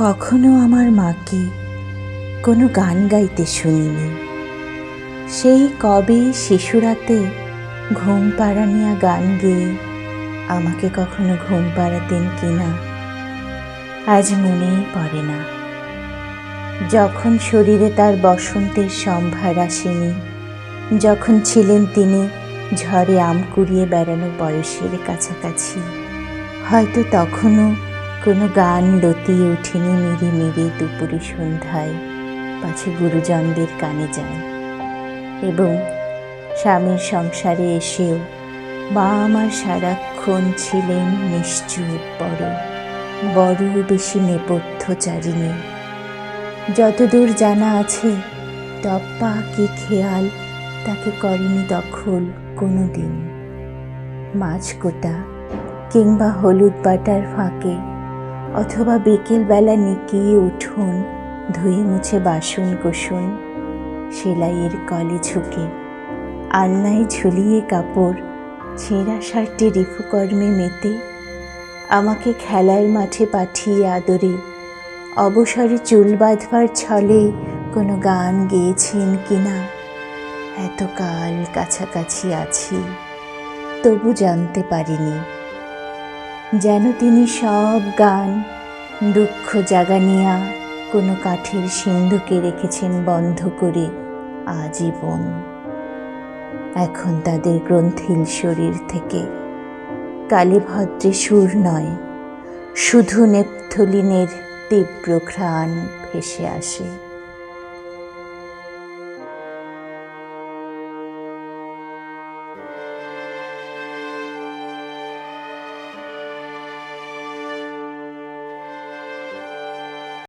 কখনো আমার মাকে কোনো গান গাইতে শুনিনি। সেই কবে শিশুরাতে ঘুম পাড়ানিয়া গান গেয়ে আমাকে কখনো ঘুম পাড়াতেন কিনা, আজ মনেই পড়ে না। যখন শরীরে তার বসন্তের সম্ভার আসেনি, যখন ছিলেন তিনি ঝড়ে আম কুড়িয়ে বেড়ানো বয়সের কাছাকাছি, হয়তো তখনও কোনো গান লতিয়ে উঠিনি মেরে মেরে দুপুরে সন্ধ্যায়। পাছে গুরুজনদের কানে যায়। এবং স্বামীর সংসারে এসেও মা আমার সারাক্ষণ ছিলেন নিশ্চুপ বড় বড় বেশি নেপথ্যচারিণী যতদূর জানা আছে টপ্পা কি খেয়াল তাকে করেনি দখল কোনো দিন মাছ কোটা কিংবা হলুদ বাটার ফাঁকে অথবা বিকেলবেলা নিকিয়ে উঠুন, ধুয়ে মুছে বাসন কোসুন, সেলাইয়ের কলে ঝুঁকে। আন্নায় ঝুলিয়ে কাপড়, ছেঁড়া শার্টে রিফুকর্মে মেতে। আমাকে খেলার মাঠে পাঠিয়ে আদরে। অবসরে চুল বাঁধবার ছলে কোনো গান গেয়েছেন কিনা? এতকাল কাছাকাছি আছি, তবু জানতে পারিনি। যেন তিনি সব গান, দুঃখ জাগানিয়া কোনো কাঠের সিন্ধুকে রেখেছেন বন্ধ করে আজীবন। এখন তাদের গ্রন্থিল শরীর থেকে কালীভদ্রে সুর নয়, শুধু নেপথলিনের তীব্র ঘ্রাণ ভেসে আসে।